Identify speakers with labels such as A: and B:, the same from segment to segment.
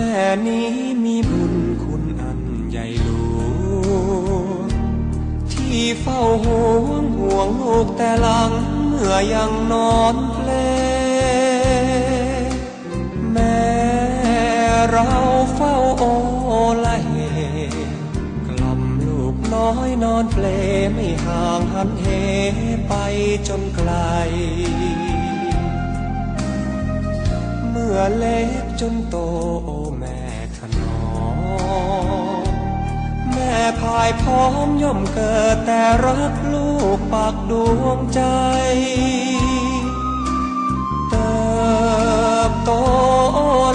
A: ม่นี้มีบุญคุณอันใหญ่หลวงที่เฝ้าห่วงห่วงลูกแต่หลังเมื่อยังนอนเพลแม่เราเฝ้าโอละเหกล่อมลูกน้อยนอนเปลไม่ห่างหันเหไปจนไกลเมื่อเล็กจนโต พายพร้อมย่อมเกิดแต่รักลูกปากดวงใจ เติบโต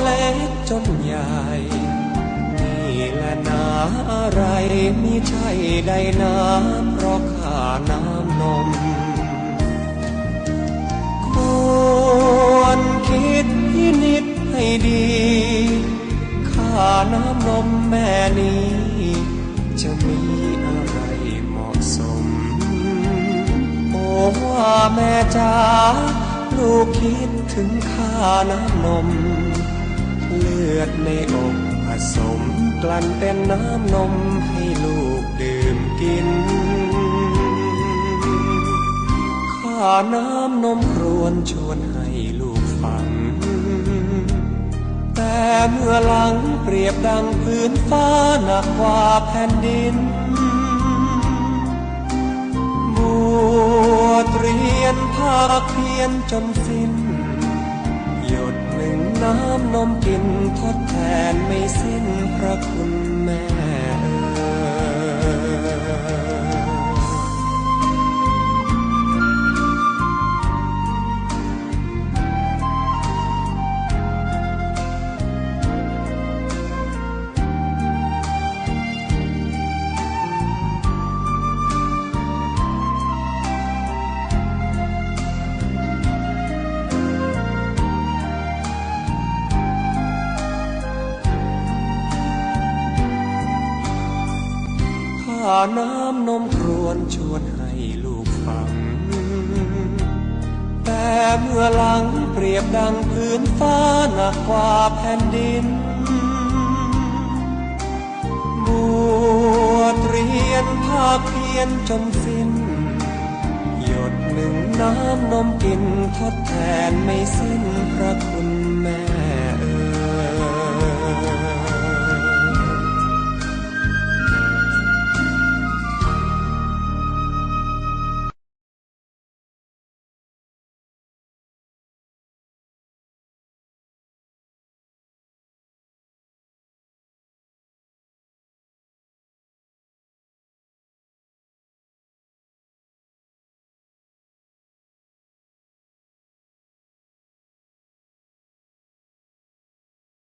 A: เล็กจนใหญ่ นี่แหละนาอะไรมิใช่ใดนาเพราะข้าน้ำนม ควรคิดพินิจให้ดีค่าน้ำนมแม่นี้ จะมีอะไรเหมาะสม โอ้ว่าแม่จ๋าลูกคิดถึงค่าน้ำนม เลือดในอกผสมกลั่นเป็นน้ำนมให้ลูกดื่มกิน ข้าน้ำนมครวนชวนให้ เมื่อหลังเปรียบดังพื้นฟ้าหนักกว่าแผ่นดินบวชเรียนภาคเพียนจนสิ้น หยดหนึ่งน้ำนมกินทดแทนไม่สิ้นพระคุณแม่าน้ำนมครวนชวนให้ลูกฟัง แต่เมื่อหลังเปรียบดังพื้นฟ้าหนักกว่าแผ่นดินบวชเรียนภาคเพียนจนสิ้น หยดหนึ่งน้ำนมกินทดแทนไม่สิ้น